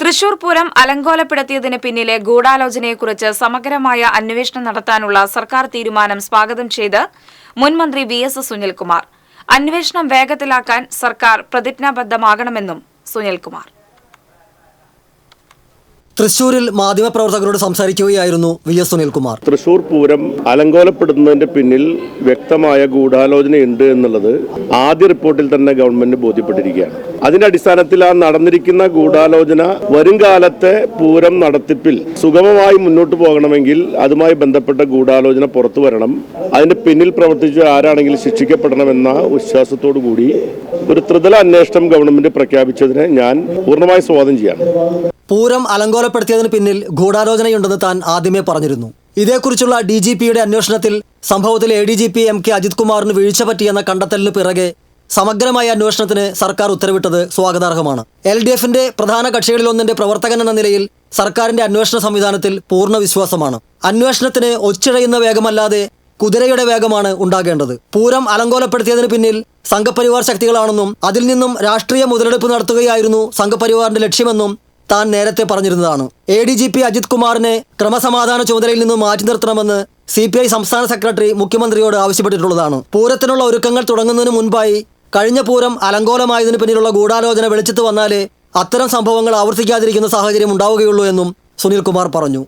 തൃശൂർ പൂരം അലങ്കോലപ്പെടുത്തിയതിന് പിന്നിലെ ഗൂഢാലോചനയെക്കുറിച്ച് സമഗ്രമായ അന്വേഷണം നടത്താനുള്ള സർക്കാർ തീരുമാനം സ്വാഗതം ചെയ്ത് മുൻമന്ത്രി വി എസ് സുനിൽകുമാർ. അന്വേഷണം വേഗത്തിലാക്കാൻ സർക്കാർ പ്രതിജ്ഞാബദ്ധമാകണമെന്നും സുനിൽകുമാർ. തൃശൂരിൽ മാധ്യമപ്രവർത്തകരോട് സംസാരിക്കുകയായിരുന്നു വി എസ് സുനിൽകുമാർ. തൃശൂർ പൂരം അലങ്കോലപ്പെടുന്നതിന്റെ പിന്നിൽ വ്യക്തമായ ഗൂഢാലോചനയുണ്ട് എന്നുള്ളത് ആദ്യ റിപ്പോർട്ടിൽ തന്നെ ഗവൺമെന്റ് ബോധ്യപ്പെട്ടിരിക്കുകയാണ്. അതിന്റെ അടിസ്ഥാനത്തിൽ ആ നടന്നിരിക്കുന്ന ഗൂഢാലോചന വരും കാലത്തെ പൂരം നടത്തിപ്പിൽ സുഗമമായി മുന്നോട്ട് പോകണമെങ്കിൽ അതുമായി ബന്ധപ്പെട്ട ഗൂഢാലോചന പുറത്തു വരണം. അതിന്റെ പിന്നിൽ പ്രവർത്തിച്ച ആരാണെങ്കിലും ശിക്ഷിക്കപ്പെടണമെന്ന വിശ്വാസത്തോടു കൂടി ഒരു ത്രിതല അന്വേഷണം ഗവൺമെന്റ് പ്രഖ്യാപിച്ചതിനെ ഞാൻ പൂർണമായി സ്വാഗതം ചെയ്യാണ്. പൂരം അലങ്കോലപ്പെടുത്തിയതിന് പിന്നിൽ ഗൂഢാലോചനയുണ്ടെന്ന് താൻ ആദ്യമേ പറഞ്ഞിരുന്നു. ഇതേക്കുറിച്ചുള്ള ഡി ജി പിയുടെ അന്വേഷണത്തിൽ സംഭവത്തിൽ A D G P M K Ajith കുമാറിന് വീഴ്ച പറ്റിയെന്ന കണ്ടെത്തലിന് പിറകെ സമഗ്രമായ അന്വേഷണത്തിന് സർക്കാർ ഉത്തരവിട്ടത് സ്വാഗതാർഹമാണ്. എൽ ഡി എഫിന്റെ പ്രധാന കക്ഷികളിലൊന്നിന്റെ പ്രവർത്തകൻ എന്ന നിലയിൽ സർക്കാരിന്റെ അന്വേഷണ സംവിധാനത്തിൽ പൂർണ വിശ്വാസമാണ്. അന്വേഷണത്തിന് ഒച്ചിഴയുന്ന വേഗമല്ലാതെ കുതിരയുടെ വേഗമാണ് ഉണ്ടാകേണ്ടത്. പൂരം അലങ്കോലപ്പെടുത്തിയതിന് പിന്നിൽ സംഘപരിവാർ ശക്തികളാണെന്നും അതിൽ നിന്നും രാഷ്ട്രീയ മുതലെടുപ്പ് നടത്തുകയായിരുന്നു സംഘപരിവാറിന്റെ ലക്ഷ്യമെന്നും താൻ നേരത്തെ പറഞ്ഞിരുന്നതാണ്. A D G P Ajith കുമാറിനെ ക്രമസമാധാന ചുമതലയിൽ നിന്ന് മാറ്റി നിർത്തണമെന്ന് സി പി ഐ സംസ്ഥാന സെക്രട്ടറി മുഖ്യമന്ത്രിയോട് ആവശ്യപ്പെട്ടിട്ടുള്ളതാണ്. പൂരത്തിനുള്ള ഒരുക്കങ്ങൾ തുടങ്ങുന്നതിന് മുൻപായി കഴിഞ്ഞ പൂരം അലങ്കോലമായതിനു പിന്നിലുള്ള ഗൂഢാലോചന വെളിച്ചത്ത് വന്നാലേ അത്തരം സംഭവങ്ങൾ ആവർത്തിക്കാതിരിക്കുന്ന സാഹചര്യം ഉണ്ടാവുകയുള്ളൂ എന്നും സുനിൽകുമാർ പറഞ്ഞു.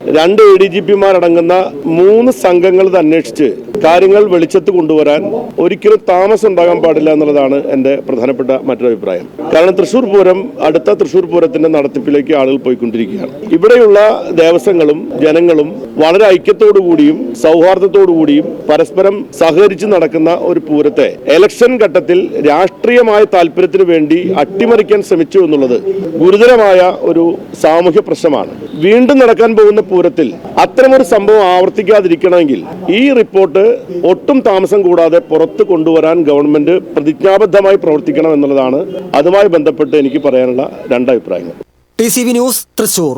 രണ്ട് എ ഡി ജി പിമാരടങ്ങുന്ന മൂന്ന് സംഘങ്ങൾ ഇത് അന്വേഷിച്ച് കാര്യങ്ങൾ വെളിച്ചത്ത് കൊണ്ടുവരാൻ ഒരിക്കലും താമസം ഉണ്ടാകാൻ പാടില്ല എന്നുള്ളതാണ് എന്റെ പ്രധാനപ്പെട്ട മറ്റൊരു അഭിപ്രായം. കാരണം തൃശ്ശൂർ പൂരം അടുത്ത തൃശ്ശൂർ പൂരത്തിന്റെ നടത്തിപ്പിലേക്ക് ആളുകൾ പോയിക്കൊണ്ടിരിക്കുകയാണ്. ഇവിടെയുള്ള ദേവസ്വങ്ങളും ജനങ്ങളും വളരെ ഐക്യത്തോടു കൂടിയും സൗഹാർദ്ദത്തോടു കൂടിയും പരസ്പരം സഹകരിച്ച് നടക്കുന്ന ഒരു പൂരത്തെ എലക്ഷൻ ഘട്ടത്തിൽ രാഷ്ട്രീയമായ താല്പര്യത്തിന് വേണ്ടി അട്ടിമറിക്കാൻ ശ്രമിച്ചു എന്നുള്ളത് ഗുരുതരമായ ഒരു സാമൂഹ്യ പ്രശ്നമാണ്. വീണ്ടും നടക്കാൻ പോകുന്ന പൂരത്തിൽ അത്തരമൊരു സംഭവം ആവർത്തിക്കാതിരിക്കണമെങ്കിൽ ഈ റിപ്പോർട്ട് ഒട്ടും താമസം കൂടാതെ പുറത്ത് കൊണ്ടുവരാൻ ഗവൺമെന്റ് പ്രതിജ്ഞാബദ്ധമായി പ്രവർത്തിക്കണം എന്നുള്ളതാണ് അതുമായി ബന്ധപ്പെട്ട് എനിക്ക് പറയാനുള്ള രണ്ടഭിപ്രായങ്ങൾ T C V news Thrissur.